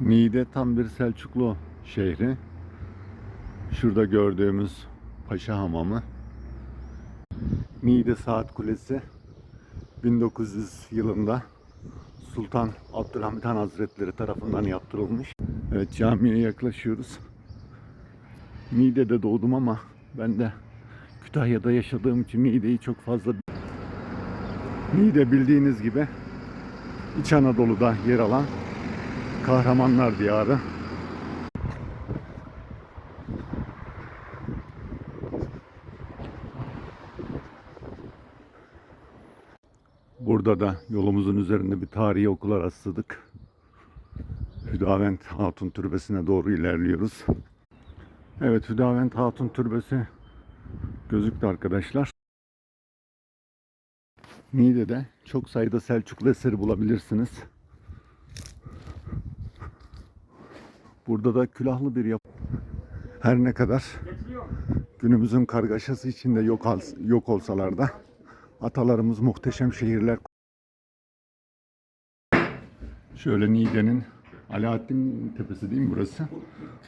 Niğde tam bir Selçuklu şehri. Şurada gördüğümüz Paşa Hamamı. Niğde Saat Kulesi 1900 yılında Sultan Abdülhamit Han Hazretleri tarafından yaptırılmış. Evet camiye yaklaşıyoruz. Niğde'de doğdum ama ben de Kütahya'da yaşadığım için Niğde'yi çok fazla Niğde bildiğiniz gibi İç Anadolu'da yer alan Kahramanlar Diyarı. Burada da yolumuzun üzerinde bir tarihi okula rastladık. Hüdavent Hatun Türbesi'ne doğru ilerliyoruz. Evet Hüdavent Hatun Türbesi gözüktü arkadaşlar. Niğde'de çok sayıda Selçuklu eseri bulabilirsiniz. Burada da külahlı bir yapı. Her ne kadar günümüzün kargaşası içinde yok, yok olsalar da atalarımız muhteşem şehirler. Şöyle Niğde'nin Alaaddin Tepesi değil mi burası?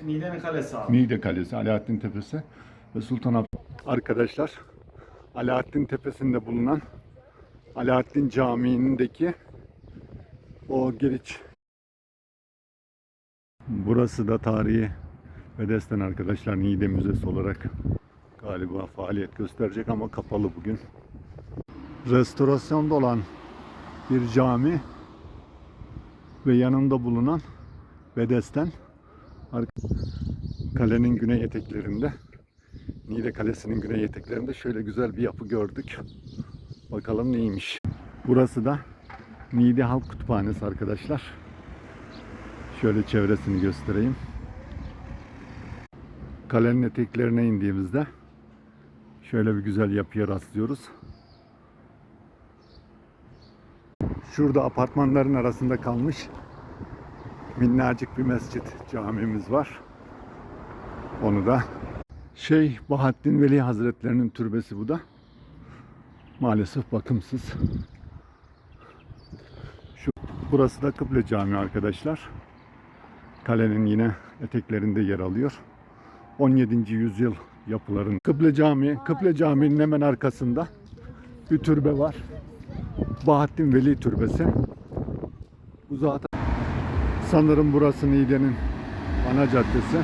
Niğde'nin kalesi abi. Niğde Kalesi, Alaaddin Tepesi ve Sultan Arkadaşlar, Alaaddin Tepesi'nde bulunan Alaaddin Camii'ndeki o giriş. Burası da tarihi Bedesten arkadaşlar Niğde Müzesi olarak galiba faaliyet gösterecek ama kapalı bugün. Restorasyonda olan bir cami ve yanında bulunan Bedesten kalenin güney eteklerinde Niğde Kalesi'nin güney eteklerinde şöyle güzel bir yapı gördük. Bakalım neymiş. Burası da Niğde Halk Kütüphanesi arkadaşlar. Şöyle çevresini göstereyim. Kalenin eteklerine indiğimizde şöyle bir güzel yapıya rastlıyoruz. Şurada apartmanların arasında kalmış minnacık bir mescit camimiz var. Onu da Şeyh Bahattin Veli Hazretlerinin türbesi bu da. Maalesef bakımsız. Şu burası da Kıble Camii arkadaşlar. Kalenin yine eteklerinde yer alıyor. 17. yüzyıl yapıların Kıble Camii, Kıble Camii'nin hemen arkasında bir türbe var. Bahattin Veli Türbesi. Bu zaten sanırım burası Niğde'nin ana caddesi.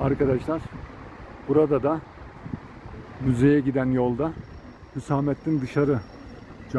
Arkadaşlar burada da müzeye giden yolda Hüsamettin Dışarı